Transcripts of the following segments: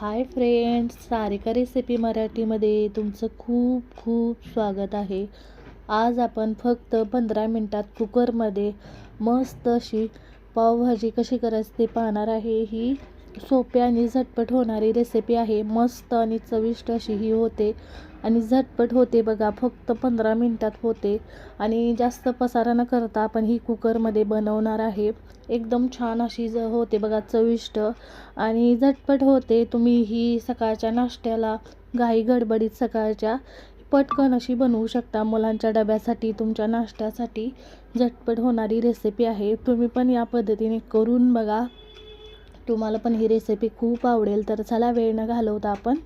Hi friends Sarika recipe मराठीमध्ये तुमचं खूप खूप स्वागत आहे. आज आपण फक्त पंधरा मिनटात कुकरमध्ये मस्त अशी पावभाजी कशी करायची ते पाहणार आहे. ही सोपी आणि झटपट होणारी रेसिपी आहे. मस्त आणि चविष्ट अशी ही होते. आणि झटपट होते बघा फक्त पंधरा मिनटात होते. आणि जास्त पसारा न करता आपण ही कुकरमध्ये बनवणार आहे. एकदम छान अशी ज होते बघा चविष्ट. आणि झटपट होते तुम्ही ही सकाळच्या नाश्त्याला घाई गडबडीत सकाळच्या पटकन अशी बनवू शकता. मुलांच्या डब्यासाठी तुमच्या नाश्त्यासाठी झटपट होणारी रेसिपी आहे. तुम्ही पण या पद्धतीने करून बघा. तुम्हाला पण ही रेसिपी खूप आवडेल. तर चला वेळ न घालवता आपण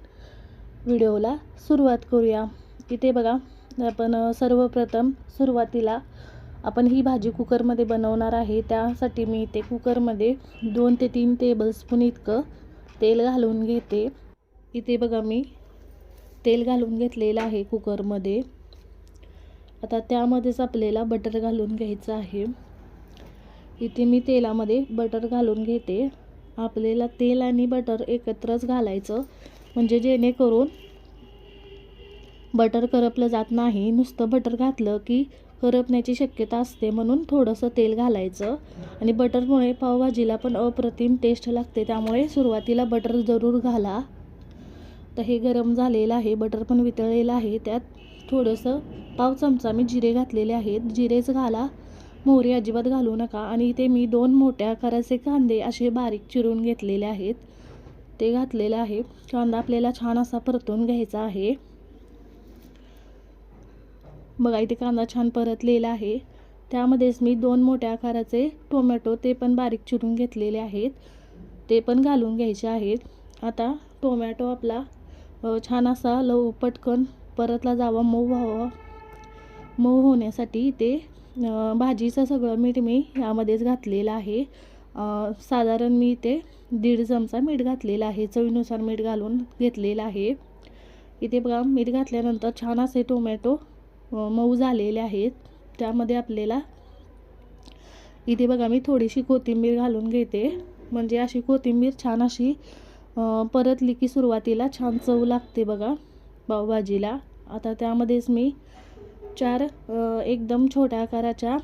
व्हिडिओला सुरुवात करूया. इथे बघा आपण सर्वप्रथम सुरुवातीला आपण ही भाजी कुकरमध्ये बनवणार आहे. त्यासाठी मी इथे कुकरमध्ये दोन ते तीन टेबलस्पून इतकं तेल घालून घेते. इथे बघा मी तेल घालून घेतलेलं आहे कुकरमध्ये. आता त्यामध्येच आपल्याला बटर घालून घ्यायचं आहे. इथे मी तेलामध्ये बटर घालून घेते. आपल्याला तेल आणि बटर एकत्रच घालायचं. म्हणजे जेणेकरून बटर करपलं जात नाही. नुसतं बटर घातलं की करपण्याची शक्यता असते म्हणून थोडंसं तेल घालायचं. आणि बटरमुळे पावभाजीला पण अप्रतिम टेस्ट लागते. त्यामुळे सुरुवातीला बटर जरूर घाला. तर हे गरम झालेलं आहे. बटर पण वितळलेलं आहे. त्यात थोडंसं पाव चमचा मी जिरे घातलेले आहेत. जिरेच घाला. मोहरी अजिबात घालू नका. आणि इथे मी दोन मोठ्या आकाराचे कांदे असे बारीक चिरून घेतलेले आहेत. ते घातलेलं आहे. कांदा आपल्याला छान असा परतून घ्यायचा आहे. बघा इथे कांदा छान परतलेला आहे. त्यामध्येच मी दोन मोठ्या आकाराचे टोमॅटो ते पण बारीक चिरून घेतलेले आहेत. ते पण घालून घ्यायचे आहेत. आता टोमॅटो आपला छान असा लव पटकन परतला जावा मऊ व्हावा. मऊ होण्यासाठी ते भाजीचं सगळं मीठ मी यामध्येच घातलेलं आहे. साधारण मी इथे दीड चमचा मीठ घातलेलं आहे. चवीनुसार मीठ घालून घेतलेलं आहे. इथे बघा मीठ घातल्यानंतर छान असे टोमॅटो मऊ झालेले आहेत. त्यामध्ये आपल्याला इथे बघा मी थोडीशी कोथिंबीर घालून घेते. म्हणजे अशी कोथिंबीर छान अशी परतली की सुरुवातीला छान चव लागते बघा पावभाजीला. आता त्यामध्येच मी चार एकदम छोट्या आकाराच्या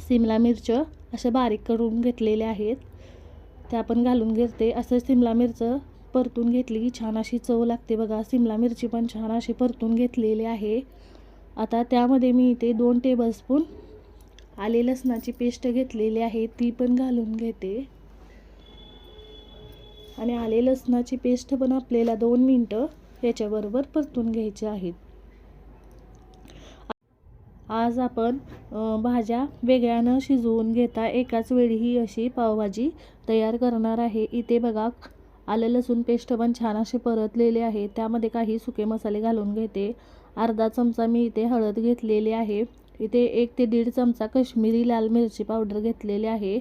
सिमला मिरच अशा बारीक करून घेतलेल्या आहेत. त्या पण घालून घेते. असं सिमला मिरचं परतून घेतली की छान अशी चव लागते बघा. सिमला मिरची पण छान अशी परतून घेतलेली आहे. आता त्यामध्ये मी इथे दोन टेबलस्पून आले लसणाची पेस्ट घेतलेली आहे. ती पण घालून घेते. आणि आले लसणाची पेस्ट पण आपल्याला दोन मिनटं याच्याबरोबर परतून घ्यायची आहेत. आज आपण भाज्या वेगळ्यानं शिजवून घेता. एकाच वेळी ही अशी पावभाजी तयार करणार आहे. इथे बघा आलं लसूण पेस्ट पण छान असे परतलेले आहे. त्यामध्ये काही सुके मसाले घालून घेते. अर्धा चमचा मी इथे हळद घेतलेली आहे. इथे एक ते दीड चमचा कश्मीरी लाल मिरची पावडर घेतलेली आहे.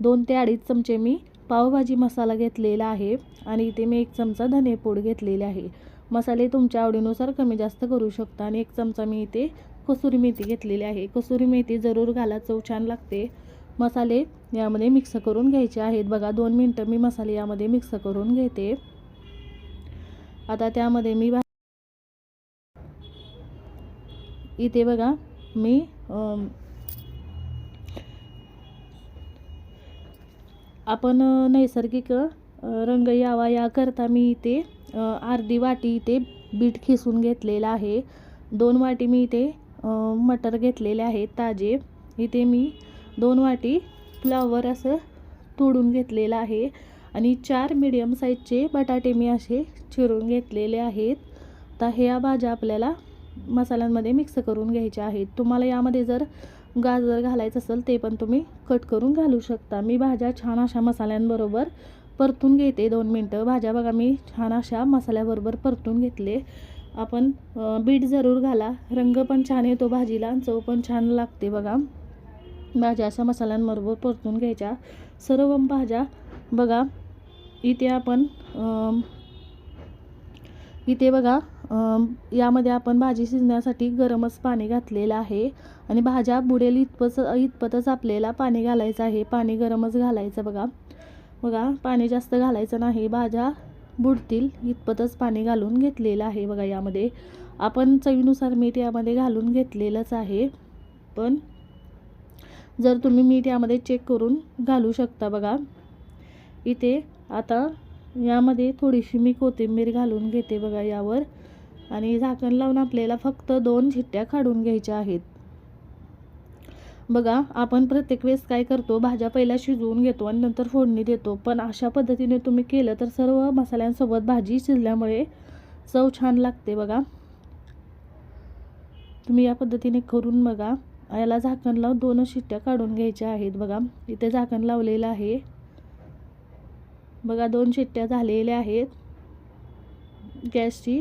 दोन ते अडीच चमचे मी पावभाजी मसाला घेतलेला आहे. आणि इथे मी एक चमचा धनेपूड घेतलेली आहे. मसाले तुमच्या आवडीनुसार कमी जास्त करू शकता आणि एक चमचा मी इथे कसुरी मेथी घेतलेली आहे. कसुरी मेथी जरूर घाला. चव छान लागते. मसाले यामध्ये मिक्स करून घ्यायचे आहेत. बघा दोन मिनटं मी मसाले यामध्ये मिक्स करून घेते. आता त्यामध्ये मी इथे बघा मी आपण नैसर्गिक रंग यावा याकरता मी इथे अर्धी वाटी इथे बीट खिसून घेतलेलं आहे. दोन वाटी मी इथे मटर घेतलेले आहेत ताजे. इथे मी दोन वाटी फ्लावर असं तोडून घेतलेलं आहे. आणि चार मिडियम साईजचे बटाटे मी असे चिरून घेतलेले आहेत. आता ह्या भाज्या आपल्याला मसाल्यांमध्ये मिक्स करून घ्यायच्या आहेत. तुम्हाला यामध्ये जर गाजर घालायचं असेल ते पण तुम्ही कट करून घालू शकता. मी भाज्या छान अशा मसाल्यांबरोबर परतून घेते दोन मिनटं. भाज्या बघा मी छान अशा मसाल्याबरोबर परतून घेतले. आपण बीट जरूर घाला. रंग पण छान येतो भाजीला. चव पण छान लागते बघा. भाज्या अशा मसाल्यांबरोबर परतून घ्यायच्या. सर्व भाज्या बघा. इथे आपण इथे बघा यामध्ये आपण भाजी शिजण्यासाठी गरमच पाणी घातलेलं आहे. आणि भाज्या बुडेल इतपत इतपतच आपल्याला पाणी घालायचं आहे. पाणी गरमच घालायचं बघा. बघा पाणी जास्त घालायचं नाही. भाज्या बुडतील इतपतच पाणी घालून घेतलेलं आहे. बघा यामध्ये आपण चवीनुसार मीठ यामध्ये घालून घेतलेलंच आहे. पण जर तुम्ही मीठ यामध्ये चेक करून घालू शकता बघा. इथे आता यामध्ये थोडीशी मी कोथिंबीर घालून घेते बघा यावर. आणि झाकण लावून आपल्याला फक्त दोन शिट्ट्या काढून घ्यायच्या आहेत. बघा आपण प्रत्येक वेळेस काय करतो? भाज्या पहिल्या शिजवून घेतो आणि नंतर फोडणी देतो. पण अशा पद्धतीने तुम्ही केलं तर सर्व मसाल्यांसोबत भाजी शिजल्यामुळे चव छान लागते बघा. तुम्ही या पद्धतीने करून बघा. याला झाकण लावून दोनच शिट्ट्या काढून घ्यायच्या आहेत बघा. इथे झाकण लावलेलं आहे. बघा दोन शिट्ट्या झालेल्या आहेत गॅसची.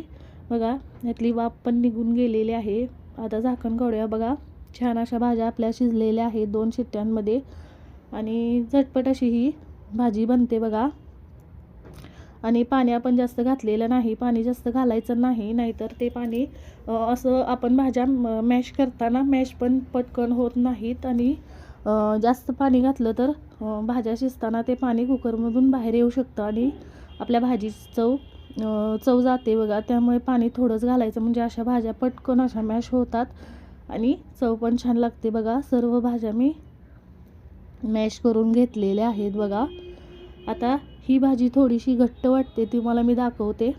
बघा यातली वाफ पण निघून गेलेली आहे. आता झाकण काढूया बघा. छान अशा भाज्या आपल्या शिजलेल्या आहेत दोन शिट्ट्यांमध्ये. आणि झटपट अशी ही भाजी बनते बघा. आणि पाणी आपण जास्त घातलेलं नाही. पाणी जास्त घालायचं नाही नाहीतर ते पाणी असं आपण भाज्या मॅश करताना मॅश पण पटकन होत नाहीत. आणि जास्त पाणी घातलं तर भाज्या शिजताना ते पाणी कुकरमधून बाहेर येऊ शकतं आणि आपल्या भाजीची चव चव जाते बघा. त्यामुळे पाणी थोडंच घालायचं. म्हणजे अशा भाज्या पटकन अशा मॅश होतात. आणि चव पण छान लागते बघा. सर्व भाज्या मी मॅश करून घेतलेल्या आहेत बघा. आता ही भाजी थोडीशी घट्ट वाटते ती मला मी दाखवते.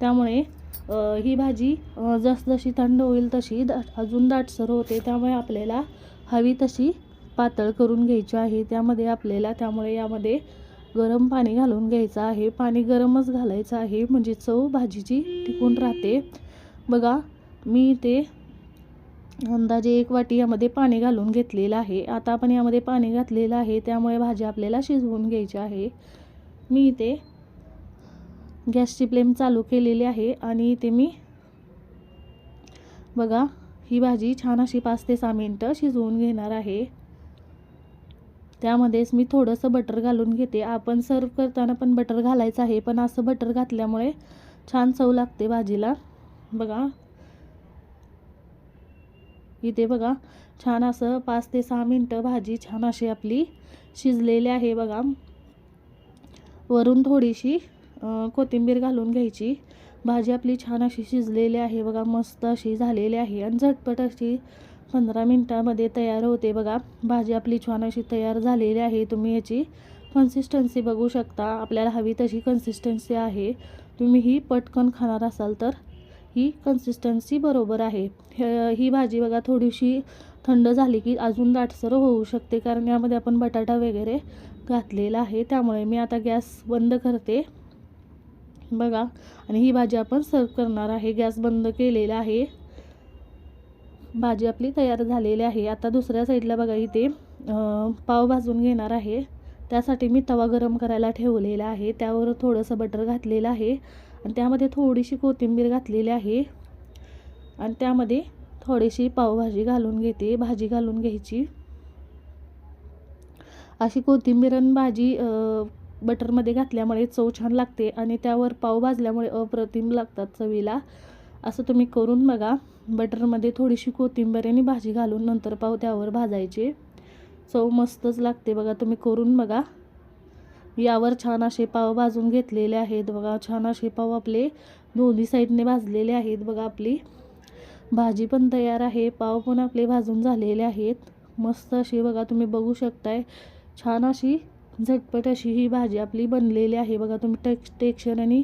त्यामुळे ही भाजी जसजशी थंड होईल तशी दा अजून दाटसर होते. त्यामुळे आपल्याला हवी तशी पातळ करून घ्यायची आहे. त्यामध्ये आपल्याला त्यामुळे यामध्ये गरम पाणी घालून घ्यायचं आहे. पाणी गरमच घालायचं आहे. म्हणजे चव भाजीची टिकून राहते. बघा मी ते अंदाजे एक वाटी यामध्ये पाणी घालून घेतलेलं आहे. आता आपण यामध्ये पाणी घातलेलं आहे त्यामुळे भाजी आपल्याला शिजवून घ्यायची आहे. मी इथे गॅसची फ्लेम चालू केलेली आहे आणि इथे मी बघा ही भाजी छान अशी पाच ते सहा मिनटं शिजवून घेणार आहे. त्यामध्येच मी थोडंसं बटर घालून घेते. आपण सर्व करताना पण बटर घालायचं आहे पण असं बटर घातल्यामुळे छान चव लागते भाजीला. बघा इथे बघा छान असं पाच ते सहा मिनटं भाजी छान अशी आपली शिजलेली आहे बघा. वरून थोडीशी कोथिंबीर घालून घ्यायची. भाजी आपली छान अशी शिजलेली आहे बघा मस्त अशी झालेली आहे आणि झटपट अशी पंधरा मिनटामध्ये तयार होते बघा. भाजी आपली छान अशी तयार झालेली आहे तुम्ही याची कन्सिस्टन्सी बघू शकता. आपल्याला हवी तशी कन्सिस्टन्सी आहे. तुम्ही ही पटकन खाणार असाल तर ही कन्सिस्टन्सी बरोबर आहे. ही भाजी बघा थोडीशी थंड झाली की अजून दाटसर होऊ शकते. कारण यामध्ये आपण बटाटा वगैरे घातलेला आहे. त्यामुळे मी आता गॅस बंद करते. बघा. आणि ही भाजी आपण सर्व करणार आहे. गॅस बंद केलेला आहे. भाजी आपली तयार झालेली आहे. आता दुसऱ्या साईडला बघा इथे पाव भाजून घेणार आहे. त्यासाठी मी तवा गरम करायला ठेवलेला आहे. त्यावर थोडंसं बटर घातलेलं आहे. आणि त्यामध्ये थोडीशी कोथिंबीर घातलेली आहे. आणि त्यामध्ये थोडीशी पावभाजी घालून घेते भाजी घालून घ्यायची. अशी कोथिंबीर आणि भाजी बटरमध्ये घातल्यामुळे चव छान लागते आणि त्यावर पाव भाजल्यामुळे अप्रतिम लागतात चवीला. असं तुम्ही करून बघा. बटरमध्ये थोडीशी कोथिंबीर आणि भाजी घालून नंतर पाव त्यावर भाजायचे. चव मस्तच लागते बघा तुम्ही करून बघा. यावर छान असे पाव भाजून घेतलेले आहेत. बघा छान असे पाव आपले दोन्ही साईडने भाजलेले आहेत. बघा आपली भाजी पण तयार आहे. पाव पण आपले भाजून झालेले आहेत. मस्त अशी बघा तुम्ही बघू शकताय. छान अशी झटपट अशी ही भाजी आपली बनलेली आहे. बघा तुम्ही टेक्स टेक्स्चर आणि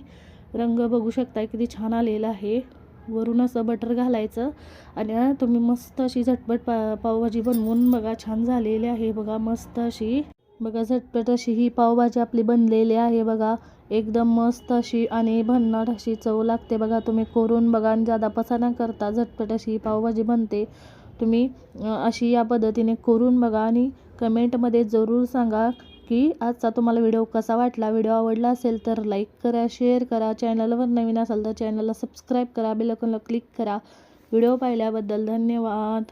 रंग बघू शकताय किती छान आलेला आहे. वरून असं बटर घालायचं आणि तुम्ही मस्त अशी झटपट पा पावभाजी बनवून बघा छान झालेली आहे. बघा मस्त अशी बघा झटपट अशी ही पावभाजी आपली बनलेली आहे बघा. एकदम मस्त अशी आणि भन्नाट अशी चव लागते बघा. तुम्ही करून बघा आणि जादा पसाना करता झटपट अशी ही पावभाजी बनते. तुम्ही अशी या पद्धतीने करून बघा आणि कमेंटमध्ये जरूर सांगा की आजचा तुम्हाला व्हिडिओ कसा वाटला. व्हिडिओ आवडला असेल तर लाईक करा शेअर करा. चॅनलवर नवीन असाल तर चॅनलला सबस्क्राईब करा बेलकॉनला क्लिक करा. व्हिडिओ पाहिल्याबद्दल धन्यवाद.